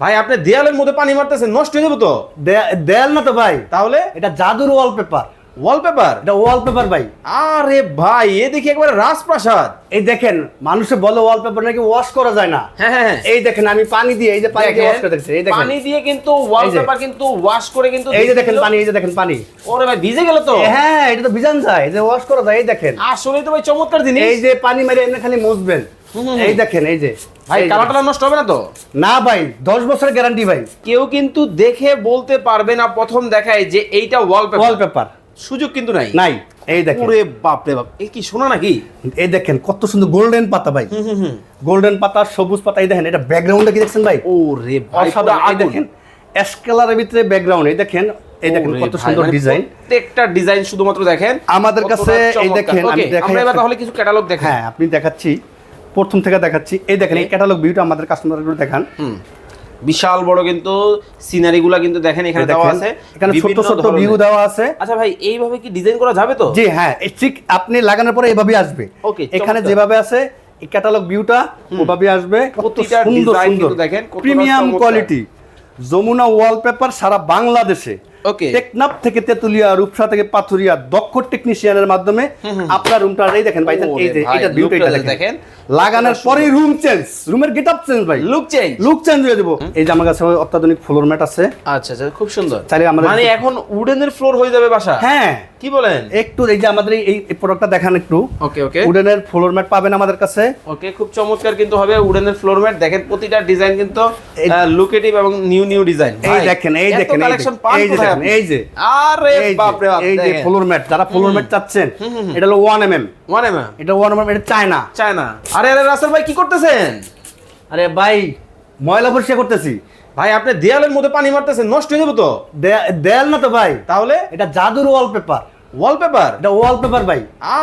ভাই আপনি দেয়ালের মধ্যে পানি মারতেছেন নষ্ট হয়ে যাবে তো? দেয়াল না তো ভাই। তাহলে? এটা জাদুর ওয়ালপেপার ওয়ালপেপার এটা ওয়ালপেপার ভাই। আরে ভাই এ দেখি একবারে রাজপ্রাসাদ। এই দেখেন মানুষে বলে ওয়ালপেপার নাকি ওয়াশ করা যায় না। হ্যাঁ হ্যাঁ হ্যাঁ। এই দেখেন আমি পানি দিয়ে এই যে পানি দিয়ে ওয়াশ করে দেখছি এই দেখেন। পানি দিয়ে কিন্তু ওয়ালপেপার কিন্তু ওয়াশ করে কিন্তু এই যে দেখেন। পানি এই যে দেখেন পানি। ওরে ভাই ভিজে গেল তো? হ্যাঁ এটা তো বিজান যায় এই যে ওয়াশ করা যায় এই দেখেন। আসলে তো ভাই চমৎকার জিনিস। এই যে পানি মেরে এমনি খালি মুছবেন। এই দেখেন এই যে। ভাই কালারটা নষ্ট হবে না তো? না ভাই দশ বছরের গ্যারান্টি ভাই। কেউ কিন্তু দেখে বলতে পারবে না প্রথম দেখায় যে এইটা ওয়ালপেপার ওয়ালপেপার সুযোগ কিন্তু নাই। নাই এই দেখেন। ওরে বাপ রে বাপ এ কি শোনা নাকি? এই দেখেন কত সুন্দর গোল্ডেন পাতা ভাই। গোল্ডেন পাতা সবুজ পাতা এই দেখেন এটা ব্যাকগ্রাউন্ডটা কি দেখছেন ভাই? এই দেখেন অ্যাশ কালারের ভিতরে ব্যাকগ্রাউন্ড এই দেখেন এই দেখেন কত সুন্দর ডিজাইন মানে প্রত্যেকটা ডিজাইন শুধুমাত্র দেখেন? আমাদের কাছে এই। দেখেন, আমি দেখাই এবার তাহলে কিছু ক্যাটালগ দেখেন হ্যাঁ আপনি দেখাচ্ছি। প্রথম থেকে দেখাচ্ছি। এই দেখেন এই ক্যাটালগ ভিউটা আমাদের কাস্টমারগুলো দেখান। বিশাল বড় কিন্তু সিনারি গুলা কিন্তু দেখেন এখানে দেওয়া আছে। এখানে ছোট্ট ধরনের। ভিউ দেওয়া আছে। আচ্ছা ভাই এইভাবে কি ডিজাইন করা যাবে তো? জি হ্যাঁ ঠিক আপনি লাগানোর পরে এভাবে আসবে। Okay, এখানে যেভাবে আছে এই ক্যাটালগ ভিউটা ওভাবে আসবে। কত সুন্দর সুন্দর। দেখেন প্রিমিয়াম কোয়ালিটি যমুনা ওয়ালপেপার সারা বাংলাদেশে। Okay. টেকনাফ থেকে তেতুলিয়া রূপসা থেকে পাথুরিয়া দক্ষ টেকনিশিয়ানের মাধ্যমে আপনার রুমটা এই দেখেন ভাই এই যে এটা lookটা দেখেন। লাগানোর পরে রুম চেঞ্জ রুমের গেটআপ চেঞ্জ ভাই। লুক চেঞ্জ লুক চেঞ্জ হয়ে যাব। এই যে আমার কাছে অত্যাধুনিক ফ্লোর ম্যাট আছে। আচ্ছা আচ্ছা খুব সুন্দর। চাইলে আমাদের- মানে এখন উডেনের ফ্লোর হয়ে যাবে বাসা? হ্যাঁ। কি বলেন? একটু এই যে আমাদের এই প্রোডাক্টটা দেখান একটু। ওকে ওকে উডেনের ফ্লোর ম্যাট পাবেন আমাদের কাছে। ওকে খুব চমৎকার কিন্তু হবে উডেনের ফ্লোর ম্যাট দেখেন প্রতিটা ডিজাইন কিন্তু লুকেটিভ এবং নিউ নিউ ডিজাইন এই দেখেন এই দেখেন এই কালেকশন দেখেন, দেখেন এই যে। আরে বাপ রে বাপ এই যে ফ্লোর ম্যাট যারা ফ্লোর ম্যাট চাচ্ছেন এটা হলো ওয়ান এম এম ম্যাম এটা ওয়ান এম এম এটা চায়না চায়না আরে আরে রাসেল ভাই কি করতেছেন? আরে ভাই ময়লা পরিষ্কার করতেছি। ভাই আপনি দেয়ালের মধ্যে পানি মারতেছেন নষ্ট হয়ে যাবে তো? দেয়াল না তো ভাই। তাহলে? এটা জাদুর ওয়ালপেপার ওয়ালপেপার এটা ওয়ালপেপার ভাই।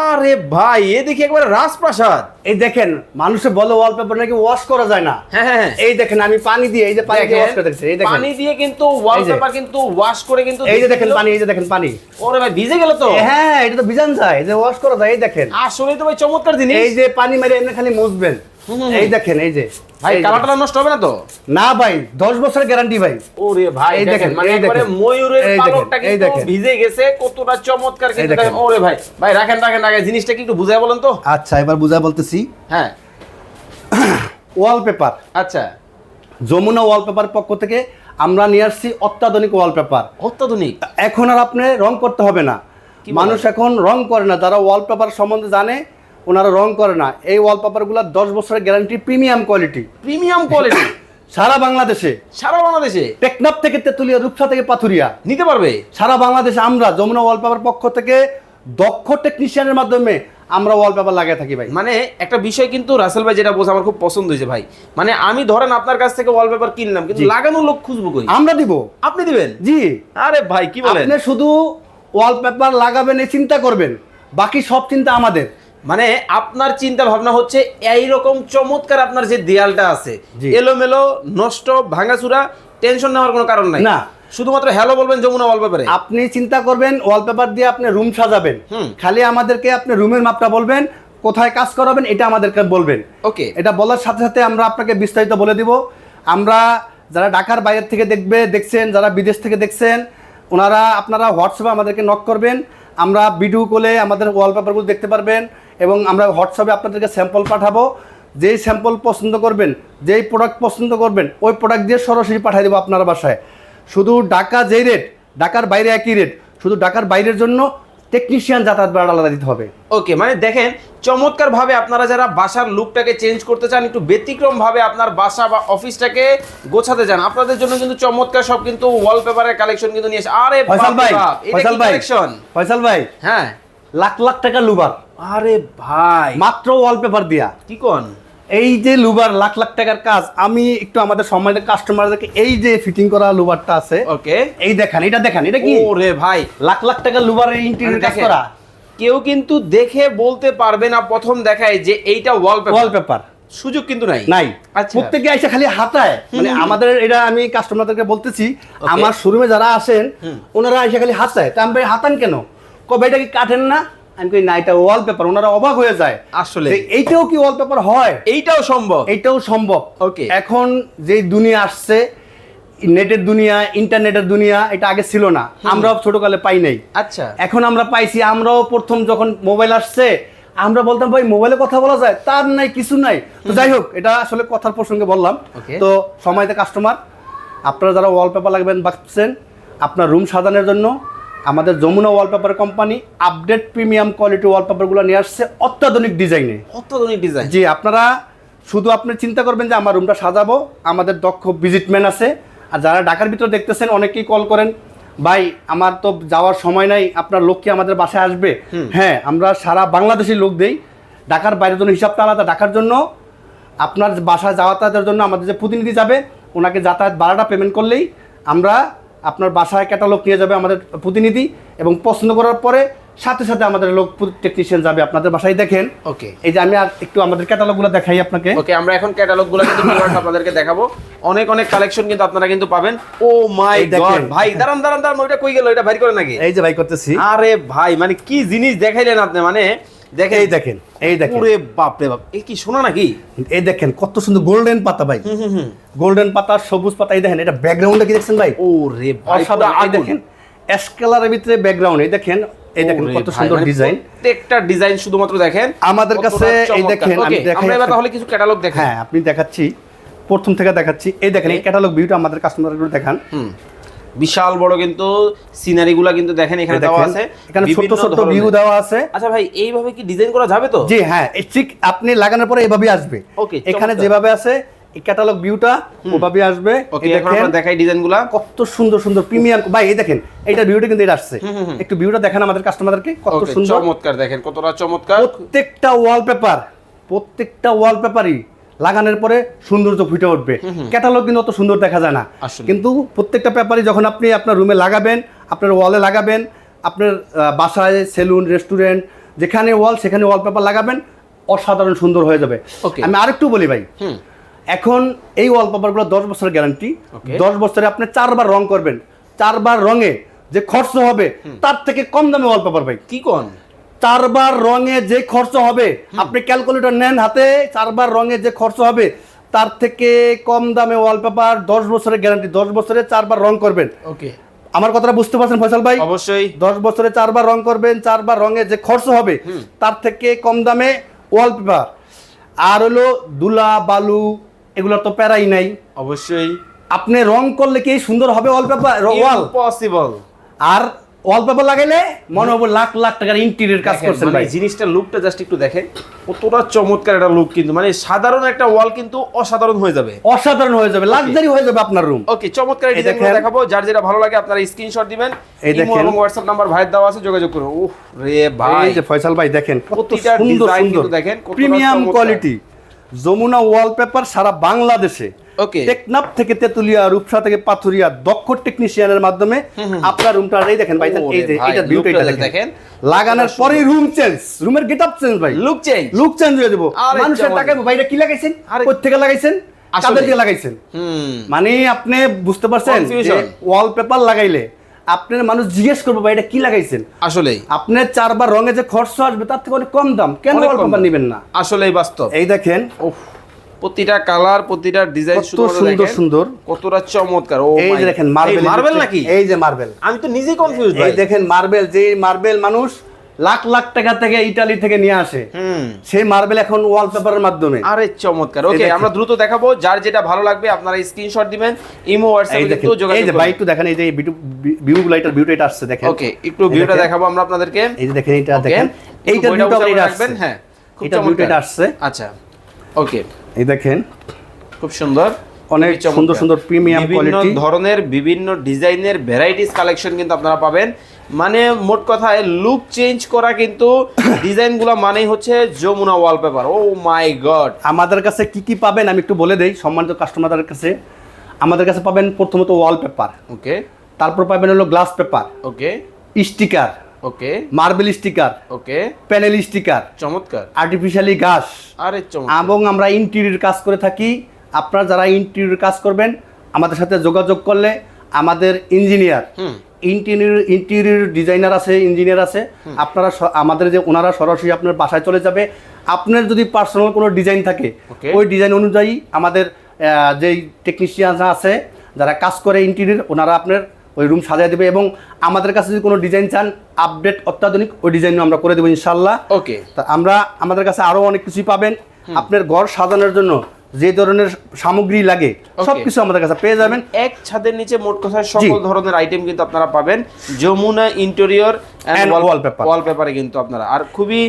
আরে ভাই এ দেখি একবারে রাজপ্রাসাদ। এই দেখেন মানুষে বলে ওয়ালপেপার নাকি ওয়াশ করা যায় না। হ্যাঁ হ্যাঁ হ্যাঁ। এই দেখেন আমি পানি দিয়ে এই যে পানি দিয়ে ওয়াশ করে দেখছি এই দেখেন। পানি দিয়ে কিন্তু ওয়ালপেপার কিন্তু ওয়াশ করে কিন্তু এই যে দেখেন পানি এই যে দেখেন পানি। ওরে ভাই ভিজে গেল তো? হ্যাঁ এটা তো বিজান যায় এই যে ওয়াশ করা যায় এই দেখেন। আসলে তো ভাই চমৎকার জিনিস। এই যে পানি মেরে এমনি খালি মুছবেন। এই দেখেন এই যে। ভাই কালারটা নষ্ট হবে না তো? না ভাই দশ বছরের গ্যারান্টি ভাই। ওরে ভাই এই দেখেন মানে একবারে ময়ূরের পালকটা কিন্তু ভিজে গেছে কতটা চমৎকার কিন্তু দেখেন। ওরে ভাই। ভাই রাখেন রাখেন রাখেন জিনিসটা কি একটু বুঝায় বলেন তো? আচ্ছা এবার বুঝা বলতেছি। হ্যাঁ। ওয়ালপেপার আচ্ছা। যমুনা ওয়ালপেপার পক্ষ থেকে আমরা নিয়ে আসছি অত্যাধুনিক ওয়ালপেপার অত্যাধুনিক? এখন আর আপনি রং করতে হবে না। মানুষ এখন রং করে না যারা ওয়ালপেপার সম্বন্ধে জানে ওনারা রং করে না। এই ওয়ালপেপারগুলো দশ বছরের guarantee premium quality premium quality সারা বাংলাদেশে। সারা বাংলাদেশে? টেকনাফ থেকে তেতুলিয়া রূপসা থেকে পাথুরিয়া। নিতে পারবে? সারা বাংলাদেশে আমরা যমুনা ওয়ালপেপার পক্ষ থেকে দক্ষ টেকনিশিয়ানের মাধ্যমে আমরা ওয়ালপেপার লাগিয়ে থাকি ভাই। মানে একটা বিষয় কিন্তু রাসেল ভাই যেটা বলছে আমার খুব পছন্দ হয়েছে ভাই। মানে আমি ধরেন আপনার কাছ থেকে ওয়ালপেপার কিনলাম কিন্তু। লাগানোর লোক খুঁজবো কই? আমরা দিব। আপনি দিবেন? জি। আরে ভাই কি বলেন? আপনি শুধু ওয়ালপেপার লাগাবেন এই চিন্তা করবেন। বাকি সব চিন্তা আমাদের। মানে আপনার চিন্তা ভাবনা হচ্ছে এইরকম চমৎকার আপনার যে দেয়ালটা আছে। এলোমেলো নষ্ট ভাঙাচুরা টেনশন নেওয়ার কোনো কারণ নাই। না। শুধুমাত্র হ্যালো বলবেন যমুনা ওয়ালপেপারে আপনি চিন্তা করবেন ওয়ালপেপার দিয়ে আপনি রুম সাজাবেন। খালি আমাদেরকে আপনি রুমের মাপটা বলবেন কোথায় কাজ করাবেন এটা আমাদেরকে বলবেন। ওকে। এটা বলার সাথে সাথে আমরা আপনাকে বিস্তারিত বলে দিব। আমরা যারা ঢাকার বাইরের থেকে দেখবে দেখছেন যারা বিদেশ থেকে দেখছেন ওনারা আপনারা হোয়াটসঅ্যাপে আমাদেরকে নক করবেন। আমরা ভিডিও কলে আমাদের ওয়ালপেপারগুলো দেখতে পারবেন এবং আমরা হোয়াটসঅ্যাপে আপনাদেরকে স্যাম্পল পাঠাবো। যেই স্যাম্পল পছন্দ করবেন, যেই প্রোডাক্ট পছন্দ করবেন, ওই প্রোডাক্ট দিয়ে সরাসরি পাঠিয়ে দেবো আপনার বাসায়। শুধু ঢাকা যেই রেট ঢাকার বাইরে একই রেট শুধু ঢাকার বাইরের জন্য টেকনিশিয়ান যাতায়াত ভাড়া আলাদা দিতে হবে। ওকে মানে দেখেন চমৎকার ভাবে আপনারা যারা বাসার লুকটাকে চেঞ্জ করতে চান একটু ব্যতিক্রম ভাবে আপনার বাসা বা অফিসটাকে গোছাতে চান আপনাদের জন্য কিন্তু চমৎকার সব কিন্তু ওয়ালপেপারের কালেকশন কিন্তু নিয়ে আসে আরে ফয়সাল ভাই ফয়সাল ভাই কালেকশন ফয়সাল ভাই হ্যাঁ। লাখ লাখ টাকা লুবার। আরে ভাই। মাত্র ওয়ালপেপার দিয়া। কি কোন? এই যে লুবার লাখ লাখ টাকার কাজ আমি একটু আমাদের সম্মানিত কাস্টমারদেরকে এই যে ফিটিং করা লুবারটা আছে ওকে এই দেখান এটা দেখান এটা কি? ওরে ভাই। লাখ লাখ টাকার লুবারের ইন্টেরিয়র কাজ করা। কেউ কিন্তু দেখে বলতে পারবে না প্রথম দেখায় যে এইটা ওয়ালপেপার ওয়ালপেপার সুযোগ কিন্তু নাই। নাই। আচ্ছা। প্রত্যেকে এসে খালি হাতায়। মানে আমাদের এটা আমি কাস্টমারদেরকে বলতেছি. আমার শোরুমে যারা আসেন ওনারা এসে খালি হাতায়। তা আমি হাতান কেন? কবে এটা কি কাটেন না? আমি কই না এটা ওয়ালপেপার ওনারা অবাক হয়ে যায়। আসলে। এইটাও কি ওয়ালপেপার হয়? এইটাও সম্ভব। এইটাও সম্ভব। Okay. এখন যে দুনিয়া আসছে নেটের দুনিয়া ইন্টারনেটের দুনিয়া এটা আগে ছিল না। আমরাও ছোটকালে পাই নাই। আচ্ছা। এখন আমরা পাইছি আমরাও প্রথম যখন মোবাইল আসছে আমরা বলতাম ভাই মোবাইলে কথা বলা যায়? তার নাই কিছু নাই। তো যাই হোক এটা আসলে কথার প্রসঙ্গে বললাম। তো সময়তে কাস্টমার। আপনারা যারা ওয়ালপেপার লাগবেন ভাবছেন আপনার রুম সাজানোর জন্য আমাদের Jamuna wallpaper company update premium quality ওয়ালপেপারগুলো নিয়ে আসছে অত্যাধুনিক ডিজাইনে অত্যাধুনিক ডিজাইন জি আপনারা শুধু আপনি চিন্তা করবেন যে আমার রুমটা সাজাবো আমাদের দক্ষ ভিজিটম্যান আছে। আর যারা ঢাকার ভিতরে দেখতেছেন অনেকেই কল করেন ভাই আমার তো যাওয়ার সময় নাই আপনার লোক কি আমাদের বাসায় আসবে? হ্যাঁ আমরা সারা বাংলাদেশের লোক দেই। ঢাকার বাইরের জন্য হিসাবটা আলাদা। ঢাকার জন্য আপনার বাসায় যাওয়াতায়াতের জন্য আমাদের যে প্রতিনিধি যাবে ওনাকে যাতায়াত ভাড়াটা পেমেন্ট করলেই আমরা আপনার বাসায় ক্যাটালগ নিয়ে যাবে আমাদের প্রতিনিধি এবং পছন্দ করার পরে সাথে সাথে আমাদের লোক টেকনিশিয়ান যাবে আপনাদের বাসায় দেখেন। ওকে এই যে আমি একটু আমাদের ক্যাটালগুলো দেখাই আপনাকে। ওকে আমরা এখন ক্যাটালগগুলো কিন্তু viewers আপনাদেরকে দেখাবো। অনেক অনেক কালেকশন কিন্তু আপনারা কিন্তু পাবেন। ও মাই গড ভাই দাঁড়ান দাঁড়ান দাঁড়ান ওইটা কই গেল? এটা বাইর করে নাকি? এই যে ভাই করতেছি। আরে ভাই মানে কি জিনিস দেখাইলেন আপনি? মানে দেখেন এই দেখেন এই দেখেন। ওরে বাপ রে বাপ এই কি শোনা নাকি? এই দেখেন কত সুন্দর গোল্ডেন পাতা ভাই। গোল্ডেন পাতা সবুজ পাতা এই দেখেন এটা ব্যাকগ্রাউন্ডে কি দেখছেন ভাই? ভাই এই দেখেন অ্যাশ কালারের ভিতরে ব্যাকগ্রাউন্ড এই দেখেন এই দেখেন কত সুন্দর ডিজাইন মানে প্রত্যেকটা ডিজাইন শুধুমাত্র দেখেন আমাদের কাছে এই দেখেন, আমি দেখাই আমরা তাহলে কিছু ক্যাটালগ দেখেন। হ্যাঁ আপনি দেখাচ্ছি প্রথম থেকে দেখাচ্ছি। এই দেখেন এই ক্যাটালগ ভিউটা আমাদের কাস্টমারগুলো দেখান। হুম। বিশাল বড় কিন্তু সিনারি গুলা কিন্তু দেখেন এখানে দেওয়া আছে। এখানে ছোট ছোট ভিউ দেওয়া আছে। আচ্ছা ভাই এইভাবে কি ডিজাইন করা যাবে তো? জি হ্যাঁ ঠিক আপনি লাগানোর পরে এভাবে আসবে। Okay, এখানে যেভাবে আছে এই ক্যাটালগ ভিউটা ওভাবে আসবে। ওকে দেখেন আমরা দেখাই ডিজাইনগুলা। কত সুন্দর সুন্দর প্রিমিয়াম ভাই এই দেখেন এইটা ভিউটা কিন্তু এটা আসছে। একটু ভিউটা দেখেন আমাদের কাস্টমারদেরকে কত সুন্দর। চমৎকার দেখেন কতটা চমৎকার। প্রত্যেকটা ওয়ালপেপার প্রত্যেকটা ওয়ালপেপারই লাগানোর পরে সৌন্দর্য ফুটে উঠবে। ক্যাটালগ কিন্তু অত সুন্দর দেখা যায় না। কিন্তু প্রত্যেকটা পেপারই যখন আপনি আপনার রুমে লাগাবেন আপনার ওয়ালে লাগাবেন আপনার বাসায় সেলুন রেস্টুরেন্ট যেখানে ওয়াল সেখানে ওয়ালপেপার লাগাবেন অসাধারণ সুন্দর হয়ে যাবে. আমি আরেকটু বলি ভাই এখন এই ওয়ালপেপারগুলো দশ বছরের গ্যারান্টি দশ বছরে আপনি চারবার রং করবেন। চারবার রঙে যে খরচ হবে তার থেকে কম দামে ওয়ালপেপার ভাই। কি কোন? চারবার রঙে যে খরচ হবে আপনি ক্যালকুলেটর নেন হাতে চারবার রঙে যে খরচ হবে তার থেকে কম দামে ওয়ালপেপার দশ বছরের গ্যারান্টি দশ বছরে চারবার রং করবেন। ওকে। আমার কথাটা বুঝতে পারছেন ফয়সাল ভাই? অবশ্যই। দশ বছরে চারবার রং করবেন চারবার রঙে যে খরচ হবে তার থেকে কম দামে ওয়ালপেপার আর হলো দুলা বালু এগুলোর তো প্যারাই নাই। অবশ্যই। আপনি রং করলে কি সুন্দর হবে ওয়ালপেপার ওয়াল পসিবল আর ওয়ালপেপার লাগাইলে মনে হবে লাখ লাখ টাকার ইন্টেরিয়র কাজ করছেন ভাই। জিনিসটা লুকটা জাস্ট একটু দেখেন কতটা চমৎকার একটা লুক কিন্তু মানে সাধারণ একটা ওয়াল কিন্তু অসাধারণ হয়ে যাবে। অসাধারণ হয়ে যাবে লাক্সারি হয়ে যাবে আপনার রুম ওকে চমৎকার ডিজাইন। দেখাবো যার যেটা ভালো লাগে আপনারা স্ক্রিনশট দিবেন। এই দেখেন। এবং হোয়াটসঅ্যাপ নাম্বার ভাইয়ের দেওয়া আছে যোগাযোগ করুন। উফ রে ভাই। এই যে ফয়সাল ভাই দেখেন কত সুন্দর সুন্দর। দেখেন প্রিমিয়াম কোয়ালিটি যমুনা ওয়ালপেপার সারা বাংলাদেশে। ওকে টেকনাফ থেকে তেতুলিয়া রূপসা থেকে পাথুরিয়া দক্ষ টেকনিশিয়ানের মাধ্যমে আপনার রুমটা এই দেখেন ভাই এই যে এটা ভিউটা এটা দেখেন। লাগানোর পরেই রুম চেঞ্জ রুমের গেটআপ চেঞ্জ ভাই। লুক চেঞ্জ লুক চেঞ্জ হয়ে মানুষের। টাকা বাইরে কি লাগাইছেন? লাগাইছেন? কাদের দিয়ে লাগাইছেন? মানে আপনি বুঝতে পারছেন. ওয়ালপেপার লাগাইলে আপনার মানুষ জিজ্ঞেস করবে ভাই এটা কি লাগাইছেন? আসলে আপনার চারবার রঙে যে খরচ আসবে তার থেকে অনেক কম দাম। কেন ওয়ালপেপার নেবেন না? আসলেই বাস্তব। এই দেখেন উফ। প্রতিটা কালার প্রতিটা ডিজাইন কত সুন্দর সুন্দর। কতটা চমৎকার ও এই যে দেখেন মার্বেল মার্বেল নাকি? এই যে মার্বেল আমি তো নিজেই কনফিউজ ভাই। এই দেখেন মার্বেল যে মার্বেল মানুষ লাখ লাখ টাকা থেকে ইটালি থেকে নিয়ে আসে সেই মার্বেল এখন ওয়ালপেপারের মাধ্যমে। আরে চমৎকার। ওকে আমরা দ্রুত দেখাবো যার যেটা ভালো লাগবে আপনারা স্ক্রিনশট দিবেন ইমো হোয়াটসঅ্যাপে কিন্তু যোগাযোগ এই যে ভাই একটু দেখেন এই যে ভিউ লাইটার ভিউটা এটা আসছে দেখেন। ওকে একটু ভিউটা দেখাবো আমরা আপনাদেরকে। এই যে দেখেন এটা দেখেন। এইটা ভিউটা রাখবেন, হ্যাঁ এটা ভিউটা এটা আসছে। আচ্ছা ওকে এই দেখেন খুব সুন্দর অনেক সুন্দর সুন্দর প্রিমিয়াম কোয়ালিটি ধরনের বিভিন্ন ডিজাইনের ভ্যারাইটিস কালেকশন কিন্তু আপনারা পাবেন। মানে মোট কথায় লুক চেঞ্জ করা কিন্তু ডিজাইনগুলো মানেই হচ্ছে Jamuna wallpaper oh my god আমাদের কাছে কি কি পাবেন আমি একটু বলে দেই সম্মানিত কাস্টমারদের কাছে। আমাদের কাছে পাবেন প্রথমত ওয়ালপেপার ওকে তারপর পাবেন হলো glass paper okay sticker okay marble sticker okay panel sticker চমৎকার। আর্টিফিশিয়ালি ঘাস আরে চমৎকার। এবং আমরা ইন্টেরিয়র কাজ করে থাকি। আপনারা যারা ইন্টেরিয়র কাজ করবেন আমাদের সাথে যোগাযোগ করলে আমাদের ইঞ্জিনিয়ার ইন্টেরিয়র ইন্টেরিয়র ডিজাইনার আছে ইঞ্জিনিয়ার আছে। আপনারা আমাদের যে ওনারা সরাসরি আপনার বাসায় চলে যাবে। আপনার যদি পার্সোনাল কোনো ডিজাইন থাকে ওই ডিজাইন অনুযায়ী আমাদের যেই টেকনিশিয়ান আছে যারা কাজ করে ইন্টেরিয়র ওনারা আপনার ওই রুম সাজিয়ে দেবে এবং আমাদের কাছে যদি কোনো ডিজাইন চান আপডেট অত্যাধুনিক ওই ডিজাইনও আমরা করে দেবো ইনশাল্লাহ ওকে তা আমরা আমাদের কাছে আরও অনেক কিছুই পাবেন। আপনার ঘর সাজানোর জন্য যে ধরনের সামগ্রী লাগে Okay. সব কিছু আমাদের কাছে পেয়ে যাবেন। এক ছাদের নিচে মোট কথা সকল ধরনের আইটেম কিন্তু আপনারা পাবেন। Jamuna interior wallpaper. ওয়ালপেপারে কিন্তু আপনারা। আর খুবই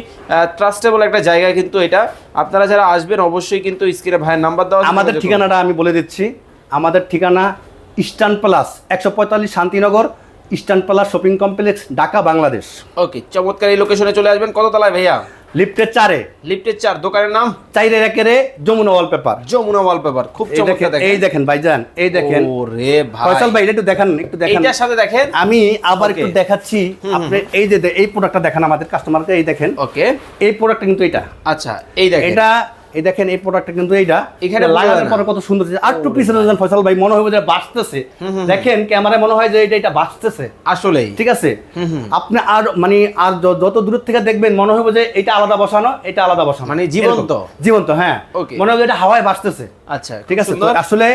ট্রাস্টেবল একটা জায়গা কিন্তু এটা। আপনারা যারা আসবেন অবশ্যই কিন্তু স্ক্রিনে ভাইয়ের নাম্বার দেওয়া আমাদের ঠিকানাটা আমি বলে দিচ্ছি। আমাদের ঠিকানা ইস্টার্ন প্লাস একশো পঁয়তাল্লিশ Shantinagar eastern plus shopping complex Dhaka Bangladesh. Okay চমৎকার এই লোকেশনে চলে আসবেন। কত তলায় ভাইয়া? লিফটের চারে। লিফটের চার দোকানের নাম? চাইরে একেরে যমুনা ওয়ালপেপার যমুনা ওয়ালপেপার খুব এই দেখেন এই দেখেন ভাইজান এই দেখেন। ওরে ভাই। ফয়সাল ভাই একটু দেখেন একটু দেখেন। এইটার সাথে দেখেন? আমি আবার একটু দেখাচ্ছি আপনি এই যে এই প্রোডাক্টটা দেখান আমাদের কাস্টমারকে এই দেখেন। ওকে। এই প্রোডাক্টটা কিন্তু এটা। আচ্ছা এই দেখেন। এটা এই দেখেন এই প্রোডাক্টটা কিন্তু এইটা। এখানে লাগানোর পরে কত সুন্দর। আর একটু পিছনে যান ফয়সাল ভাই মনে হবে যে বাঁচতেছে। দেখেন ক্যামেরায় মনে হয় যে এটা এটা বাঁচতেছে। আসলেই। ঠিক আছে? আপনি আর মানে আর যত দূর থেকে দেখবেন মনে হবে যে এটা আলাদা বসানো এটা আলাদা বসানো। মানে জীবন্ত? জীবন্ত হ্যাঁ। মনে হবে এটা হাওয়ায় বাঁচতেছে। আচ্ছা ঠিক আছে। আসলে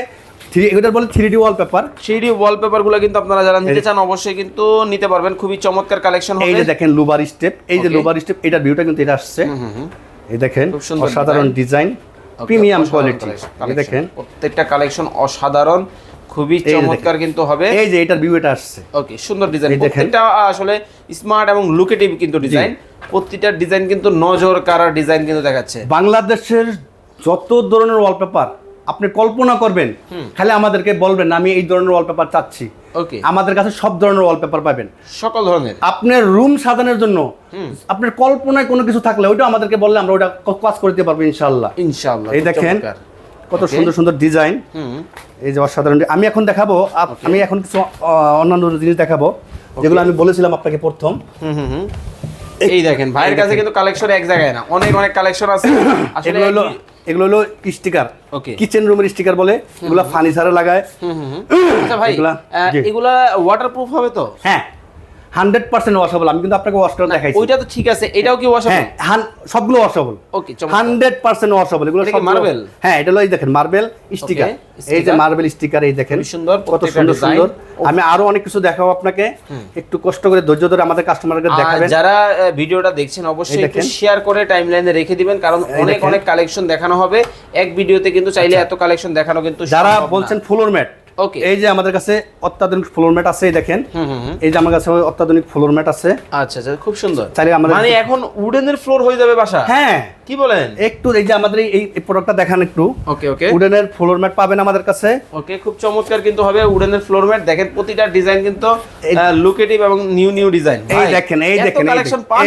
থ্রি এটা বলে থ্রি ডি ওয়ালপেপার ওয়ালপেপারগুলো কিন্তু আপনারা যারা নিতে চান অবশ্যই কিন্তু নিতে পারবেন। খুবই চমৎকার কালেকশন এই যে দেখেন লুবার স্টেপ এই যে. লুবার স্টেপ এটার ভিউটা কিন্তু এটা আসছে। এই দেখেন অসাধারণ ডিজাইন প্রিমিয়াম কোয়ালিটি এই দেখেন। প্রত্যেকটা কালেকশন অসাধারণ খুবই চমৎকার কিন্তু হবে। এই যে এটার ভিউ এটা আসছে। ওকে সুন্দর ডিজাইন। প্রত্যেকটা আসলে স্মার্ট এবং লুকেটিভ কিন্তু ডিজাইন প্রতিটা ডিজাইন কিন্তু নজর কারার ডিজাইন কিন্তু দেখাচ্ছে। বাংলাদেশের যত ধরনের ওয়ালপেপার আপনি কল্পনা করবেন খালি আমাদেরকে বলবেন আমি এই ধরনের ওয়ালপেপার চাচ্ছি। ওকে আমাদের কাছে সব ধরনের ওয়ালপেপার পাবেন। সকল ধরনের। আপনার রুম সাজানোর জন্য আপনার কল্পনায় কোনো কিছু থাকলে ওইটা আমাদেরকে বললে আমরা ওটা কাজ করে দিতে পারব ইনশাল্লাহ ইনশাআল্লাহ এই দেখেন কত সুন্দর সুন্দর ডিজাইন এই যে অসাধারণ আমি এখন দেখাবো আমি এখন কিছু অন্যান্য জিনিস দেখাবো যেগুলো আমি বলেছিলাম আপনাকে প্রথম। হুম হুম হুম। এই দেখেন ভাইয়ের কাছে কিন্তু কালেকশন এক জায়গায় না অনেক অনেক কালেকশন আছে। আসলে এগুলো হলো স্টিকার ওকে কিচেন রুমের স্টিকার বলে এগুলো ফার্নিচারে লাগায়। হুম হুম হুম। আচ্ছা ভাই এগুলা ওয়াটারপ্রুফ হবে তো? হ্যাঁ। হান্ড্রেড পার্সেন্ট ওয়াশেবল আমি কিন্তু আপনাকে ওয়াশ করে দেখাইছি। ওইটা তো ঠিক আছে এটাও কি হ্যাঁ সবগুলো washable okay hundred percent washable এগুলো সবগুলো- marble? হ্যাঁ এটা হলো এই দেখেন মার্বেল স্টিকার এই যে মার্বেল স্টিকার এই দেখেন সুন্দর, কত সুন্দর সুন্দর। আমি আরও অনেক কিছু দেখাবো আপনাকে। একটু কষ্ট করে ধৈর্য ধরে আমাদের কাস্টমারকে দেখাবেন। যারা ভিডিওটা দেখছেন অবশ্যই একটু। শেয়ার করে টাইমলাইনে রেখে দিবেন কারণ অনেক অনেক কালেকশন দেখানো হবে। এক ভিডিওতে কিন্তু চাইলে এত কালেকশন দেখানো কিন্তু যারা বলছেন ফ্লোর ম্যাট Okay. এই যে আমাদের কাছে অত্যাধুনিক ফ্লোর ম্যাট আছে দেখেন। এই যে আমার কাছে অত্যাধুনিক ফ্লোর ম্যাট আছে। আচ্ছা আচ্ছা খুব সুন্দর। চাইলে আমাদের- মানে এখন উডেনের ফ্লোর হয়ে যাবে বাসা? হ্যাঁ। কি বলেন? একটু এই যে আমাদের এই প্রোডাক্টটা দেখান একটু। ওকে ওকে উডেনের ফ্লোর ম্যাট পাবেন আমাদের কাছে। ওকে খুব চমৎকার কিন্তু হবে উডেনের ফ্লোর ম্যাট দেখেন প্রতিটা ডিজাইন কিন্তু লুকেটিভ এবং নিউ নিউ ডিজাইন এই দেখেন এই দেখেন এই কালেকশন পান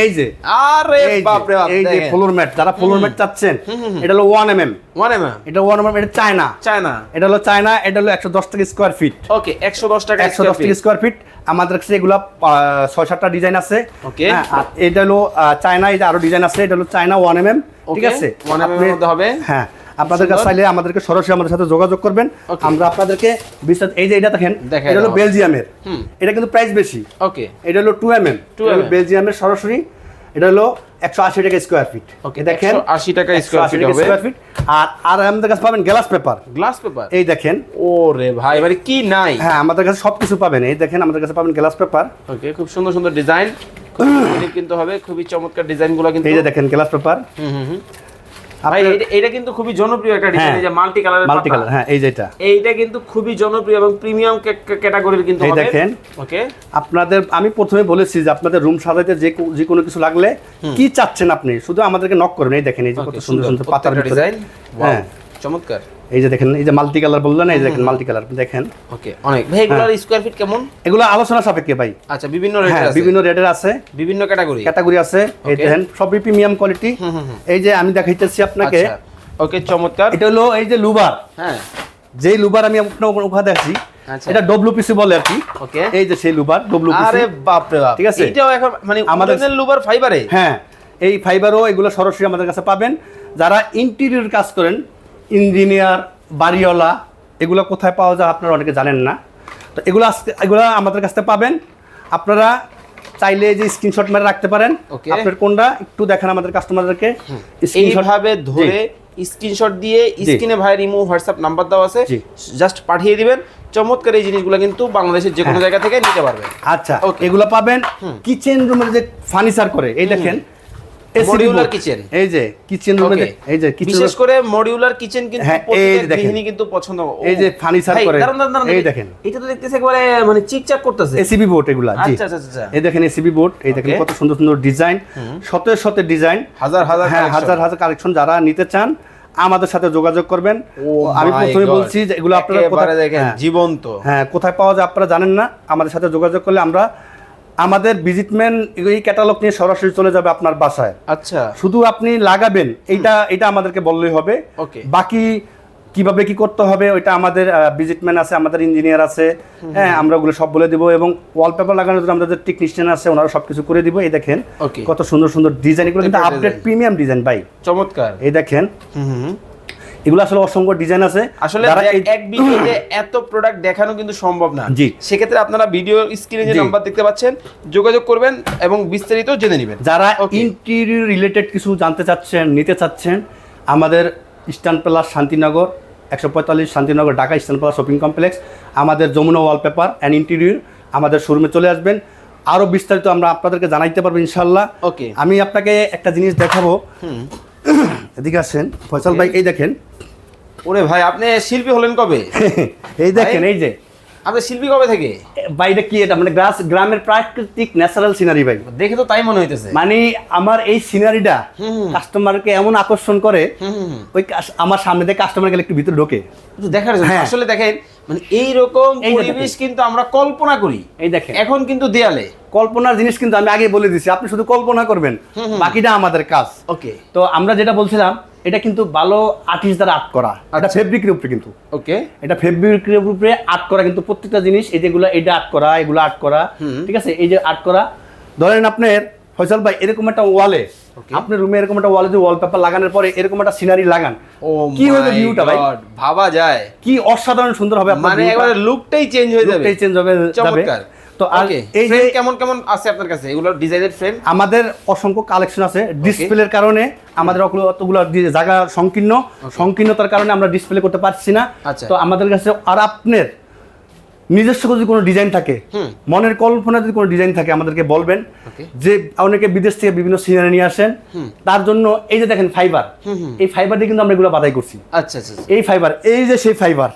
এই যে আরে বাপ রে বাপ এই যে ফ্লোর ম্যাট যারা ফ্লোর ম্যাট চাচ্ছেন এটা হলো ওয়ান এম এম ওয়ান এটা ওয়ান এটা চায়না চায়না এটা হলো চায়না এটা হলো একশো দশ টাকা স্কোয়ার ফিট ওকে একশো দশ টাকা একশো দশ টাকা স্কোয়ার ফিট আমাদের কাছে এগুলো ছয় সাতটা ডিজাইন আছে. হ্যাঁ, আর এটা হলো চায়না যে আরও ডিজাইন আছে এটা হলো চায়না ওয়ান ঠিক আছে? 1 আপনি- এর মধ্যে হবে। হ্যাঁ আপনাদের কাছে চাইলে আমাদেরকে সরাসরি আমাদের সাথে যোগাযোগ করবেন। আমরা আপনাদেরকে বিস্তারিত এই যে এটা দেখেন এটা হলো। বেলজিয়ামের এটা কিন্তু প্রাইস বেশি। ওকে এটা হলো টু এম এম 2 বেলজিয়ামের সরাসরি। এটা হলো একশো আশি টাকা স্কোয়ার ফিট ওকে দেখেন 180 টাকা স্কয়ার ফিট হবে। স্কোয়ার ফিট আর আর আমাদের কাছে পাবেন গ্লাস পেপার গ্লাস পেপার এই দেখেন। ওরে ভাই মানে কি নাই? হ্যাঁ আমাদের কাছে সব কিছু পাবেন। এই দেখেন আমাদের কাছে পাবেন গ্লাস পেপার ওকে খুব সুন্দর সুন্দর ডিজাইন কিন্তু হবে খুবই চমৎকার ডিজাইনগুলো কিন্তু। এই যে দেখেন গ্লাস পেপার হুম হুম। ভাই এটা- কিন্তু খুবই জনপ্রিয় একটা ডিজাইন হ্যাঁ। এই যে মাল্টি কালারের মাল্টি কালার হ্যাঁ এই যেটা। এইটা কিন্তু খুবই জনপ্রিয় এবং প্রিমিয়াম ক্যাটাগরির কিন্তু এই দেখেন। ওকে। আপনাদের আমি প্রথমে বলেছি যে আপনাদের রুম সাজাইতে যে যে কোনো কিছু লাগলে কি চাচ্ছেন আপনি? শুধু আমাদেরকে নক করেন। এই দেখেন এই যে কত সুন্দর সুন্দর। পাতার ভিতরে। হ্যাঁ। চমৎকার। এই যে দেখেন এই যে মাল্টি কালার বললেন এই যে দেখেন মাল্টি কালার দেখেন। ওকে অনেক। ভাই এগুলোর স্কয়ার ফিট কেমন? এগুলো আলোচনা সাপেক্ষে ভাই। আচ্ছা বিভিন্ন রেট হ্যাঁ আছে। বিভিন্ন রেটের আছে। বিভিন্ন ক্যাটাগরি ক্যাটাগরি আছে। এই দেখেন সবই প্রিমিয়াম কোয়ালিটি এই যে আমি দেখাইতেছি আপনাকে। আচ্ছা। ওকে চমৎকার। এটা হলো এই যে লুবার। হ্যাঁ। যেই লুবার আমি আপনার ওখানে দেখছি আচ্ছা। এটা ডব্লিউপিসি বলে আর কি। ওকে। এই যে সেই লুবার ডব্লিউপিসি আরে বাপ রে বাপ। ঠিক আছে? এটাও এখন মানে আমাদের- আমাদের লুবার ফাইবারে হ্যাঁ এই ফাইবারও এগুলো সরাসরি আমাদের কাছে পাবেন। যারা ইন্টেরিয়র কাজ করেন ইঞ্জিনিয়ার বাড়িওয়ালা এগুলো কোথায় পাওয়া যায় আপনারা অনেকে জানেন না। তো এগুলো আজকে এগুলো আমাদের কাছ থেকে পাবেন। আপনারা চাইলে যে স্ক্রিনশট মেরে রাখতে পারেন. আপনার কোনটা? একটু দেখেন আমাদের কাস্টমারদেরকে স্ক্রিনশট এইভাবে ধরে স্ক্রিনশট দিয়ে স্ক্রিনে ভাই ইমো হোয়াটসঅ্যাপ নাম্বার দেওয়া আছে। জাস্ট পাঠিয়ে দিবেন। চমৎকার এই জিনিসগুলো কিন্তু বাংলাদেশের যে কোনো হ্যাঁ। জায়গা থেকে নিতে পারবেন। আচ্ছা. এগুলো পাবেন কিচেন রুমের যে ফার্নিচার করে এই দেখেন। Board। kitchen। এই যে কিচেন এই যে কিচেন বিশেষ করে মডিউলার কিচেন কিন্তু হ্যাঁ, দেখেন। গৃহিণী কিন্তু পছন্দ এই যে ভাই, করে, এই দেখেন। এটা তো দেখতেছে একেবারে মানে চিকচাক করতেছে। এসিবি বোর্ড এগুলা জি। আচ্ছা, আচ্ছা, আচ্ছা। এই দেখেন এসিবি বোর্ড এই দেখেন কত সুন্দর সুন্দর ডিজাইন শত শত ডিজাইন হাজার হাজার হ্যাঁ হাজার হাজার কালেকশন যারা নিতে চান আমাদের সাথে যোগাযোগ করবেন। আমি প্রথমে বলছি যে এগুলো আপনারা কোথায় দেখেন হ্যাঁ, জীবন্ত। হ্যাঁ কোথায় পাওয়া যায় আপনারা জানেন না। আমাদের সাথে যোগাযোগ করলে আমরা আমাদের ভিজিটম্যান এই ক্যাটালগ নিয়ে সরাসরি চলে যাবে আপনার বাসায়। আচ্ছা। শুধু আপনি লাগাবেন এইটা এটা আমাদেরকে বললেই হবে. বাকি কীভাবে কি করতে হবে ওইটা আমাদের ভিজিটম্যান আছে আমাদের ইঞ্জিনিয়ার আছে। হ্যাঁ আমরা ওগুলো সব বলে দিব এবং ওয়ালপেপার লাগানোর জন্য আমাদের টেকনিশিয়ান আছে ওনারা সবকিছু করে দিব। এই দেখেন কত সুন্দর সুন্দর ডিজাইন এগুলো। কিন্তু আপডেট প্রিমিয়াম ডিজাইন ভাই। চমৎকার। এই দেখেন। হুম। এগুলো আসলে অসংখ্য ডিজাইন আছে। আসলে এক ভিডিওতে এত প্রোডাক্ট দেখানো কিন্তু সম্ভব না। জি। সেক্ষেত্রে আপনারা ভিডিও স্ক্রিনে যে নাম্বার দেখতে পাচ্ছেন যোগাযোগ করবেন এবং বিস্তারিত জেনে নেবেন। যারা. ইন্টেরিয়র রিলেটেড কিছু জানতে চাচ্ছেন নিতে চাচ্ছেন আমাদের ইস্টার্ন প্লাস শান্তিনগর একশো পঁয়তাল্লিশ Shantinagar Dhaka eastern plus shopping complex আমাদের যমুনা ওয়ালপেপার অ্যান্ড ইন্টেরিয়র আমাদের শোরুমে চলে আসবেন। আরও বিস্তারিত আমরা আপনাদেরকে জানাইতে পারব ইনশাল্লাহ ওকে আমি আপনাকে একটা জিনিস দেখাবো। এদিকে আসেন ফয়সাল ভাই এই দেখেন। ওরে ভাই আপনি শিল্পী হলেন কবে? এই দেখেন এই যে। আপনি শিল্পী কবে থেকে? বাইরে কি এটা? মানে গ্রাস গ্রামের প্রাকৃতিক ন্যাচারাল সিনারি ভাই। দেখে তো তাই মনে হইতেছে। মানে আমার এই সিনারিটা কাস্টমারকে এমন আকর্ষণ করে ওই আমার সামনে দিয়ে কাস্টমার গেলে একটু ভিতরে ঢোকে। দেখার জন্য হ্যাঁ। আসলে দেখেন মানে এই রকম পরিবেশ কিন্তু আমরা কল্পনা করি। এই দেখেন। এখন কিন্তু দেয়ালে। কল্পনার জিনিস কিন্তু আমি আগে বলে দিছি আপনি শুধু কল্পনা করবেন। বাকিটা আমাদের কাজ। ওকে। তো আমরা যেটা বলছিলাম এটা কিন্তু ভালো আর্টিস্ট দ্বারা আর্ট করা। এটা আচ্ছা। ফেব্রিকের উপরে কিন্তু। ওকে এটা ফেব্রিকের উপরে আর্ট করা কিন্তু প্রত্যেকটা জিনিস এই যেগুলো এটা আর্ট করা এগুলো আর্ট করা ঠিক আছে? এই যে আর্ট করা ধরেন আপনার ফয়সাল ভাই এরকম একটা ওয়ালে আপনার রুমে এরকম একটা ওয়ালে যে ওয়ালপেপার লাগানোর পরে এরকম একটা সিনারি লাগান ও কি হবে ভিউটা ভাই? ভাবা যায়। কি অসাধারণ সুন্দর হবে মানে। একবারে লুকটাই চেঞ্জ হয়ে যাবে। Lookটাই change হবে চমৎকার। তো আর এই যে কেমন কেমন আছে আপনার কাছে? এগুলো ডিজাইনের ফ্রেম আমাদের অসংখ্য কালেকশন আছে। ডিসপ্লের কারণে আমাদের অতগুলো জায়গা সংকীর্ণ। সংকীর্ণতার কারণে আমরা ডিসপ্লে করতে পারছি না। আচ্ছা। তো আমাদের কাছে আর আপনার নিজস্ব যদি কোনো ডিজাইন থাকে মনের কল্পনা যদি কোনো ডিজাইন থাকে আমাদেরকে বলবেন। যে অনেকে বিদেশ থেকে বিভিন্ন সিনারি নিয়ে আসেন। তার জন্য এই যে দেখেন ফাইবার এই ফাইবার দিয়ে কিন্তু আমরা এগুলো বাদাই করছি। আচ্ছা আচ্ছা আচ্ছা। এই ফাইবার এই যে সেই ফাইবার।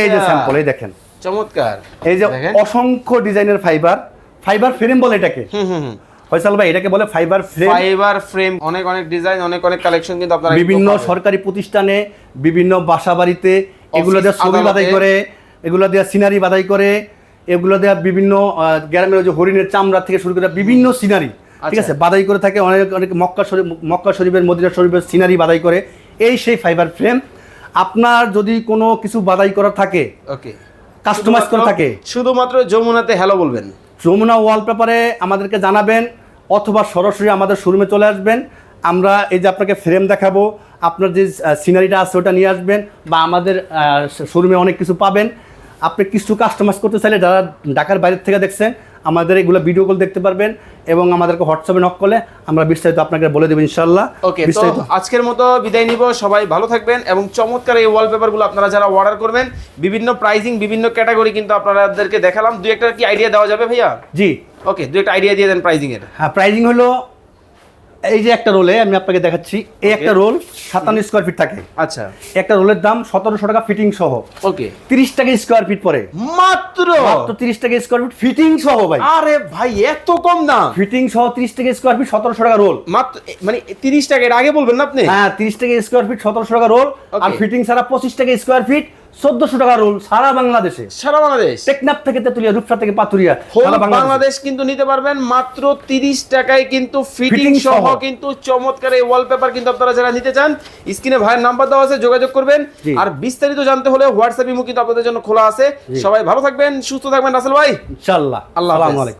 এই যে স্যাম্পল এই দেখেন। চমৎকার। এই যে অসংখ্য ডিজাইনের ফাইবার ফাইবার ফ্রেম বলে এটাকে। হুম হুম হুম। ফয়সাল ভাই এটাকে বলে ফাইবার ফ্রেম। ফাইবার ফ্রেম অনেক অনেক ডিজাইন অনেক অনেক কালেকশন কিন্তু আপনারা বিভিন্ন সরকারি প্রতিষ্ঠানে বিভিন্ন বাসা বাড়িতে এগুলো দিয়ে ছবি। বাদাই করে এগুলো দিয়ে সিনারি বাদাই করে এগুলো দিয়ে বিভিন্ন গ্রামের যে হরিণের চামড়া থেকে শুরু করে বিভিন্ন সিনারি। ঠিক আচ্ছা। আছে? বাদাই করে থাকে অনেক অনেক মক্কা শরীফ মক্কা শরীফের মদিনা শরীফের সিনারি বাদাই করে। এই সেই ফাইবার ফ্রেম। আপনার যদি কোনো কিছু বাদাই করা থাকে ওকে। কাস্টমাইজ করা থাকে। শুধুমাত্র যমুনাতে হ্যালো বলবেন। যমুনা ওয়ালপেপারে আমাদেরকে জানাবেন অথবা সরাসরি আমাদের শোরুমে চলে আসবেন। আমরা এই যে আপনাকে ফ্রেম দেখাবো আপনার যে সিনারিটা আছে ওটা নিয়ে আসবেন বা আমাদের শোরুমে অনেক কিছু পাবেন। আপনি কিছু কাস্টমাইজ করতে চাইলে যারা ঢাকার বাইরের থেকে দেখছেন আমাদের এগুলো ভিডিও কল দেখতে পারবেন। এবং আমাদেরকে হোয়াটসঅ্যাপে নক করলে আমরা বিস্তারিত আপনাকে বলে দেবো ইনশাল্লাহ ওকে বিস্তারিত। আজকের মতো বিদায় নিব। সবাই ভালো থাকবেন এবং চমৎকার এই ওয়ালপেপারগুলো আপনারা যারা অর্ডার করবেন বিভিন্ন প্রাইসিং বিভিন্ন ক্যাটাগরি কিন্তু আপনাদেরকে দেখালাম। দুই একটা কি আইডিয়া দেওয়া যাবে ভাইয়া? জি। ওকে দুই একটা আইডিয়া দিয়ে দেন প্রাইজিং এর হ্যাঁ প্রাইজিং হলো এই যে একটা রোলে আমি আপনাকে দেখাচ্ছি এই একটা রোল সাতান্ন স্কোয়ার ফিট থাকে। আচ্ছা। একটা রোলের দাম সতেরোশো টাকা ফিটিং সহ। ওকে তিরিশ টাকা স্কোয়ার ফিট পরে। মাত্র? মাত্র তিরিশ টাকা স্কোয়ার ফিট ফিটিং সহ ভাই। আরে ভাই এত কম দাম? ফিটিং সহ তিরিশ টাকা স্কোয়ার ফিট সতেরোশো টাকা রোল মাত্র মানে তিরিশ টাকা এর আগে বলবেন না আপনি? হ্যাঁ তিরিশ টাকা স্কোয়ার ফিট সতেরোশো টাকা রোল আর ফিটিং ছাড়া পঁচিশ টাকা স্কোয়ার ফিট চোদ্দশো টাকা রোল সারা বাংলাদেশে। সারা বাংলাদেশ? টেকনাফ থেকে তেতুলিয়া রূপসা থেকে পাতুরিয়া বাংলাদেশ। কিন্তু নিতে পারবেন মাত্র তিরিশ টাকায় কিন্তু ফিটিং সহ। কিন্তু চমৎকার এই ওয়ালপেপার কিন্তু আপনারা যারা নিতে চান স্ক্রিনে ভাইয়ের নাম্বার দেওয়া আছে যোগাযোগ করবেন। আর বিস্তারিত জানতে হলে হোয়াটসঅ্যাপ ইমো কিন্তু আপনাদের জন্য খোলা আছে। সবাই ভালো থাকবেন সুস্থ থাকবেন রাসেল ভাই। আল্লাহ আলাইকুম।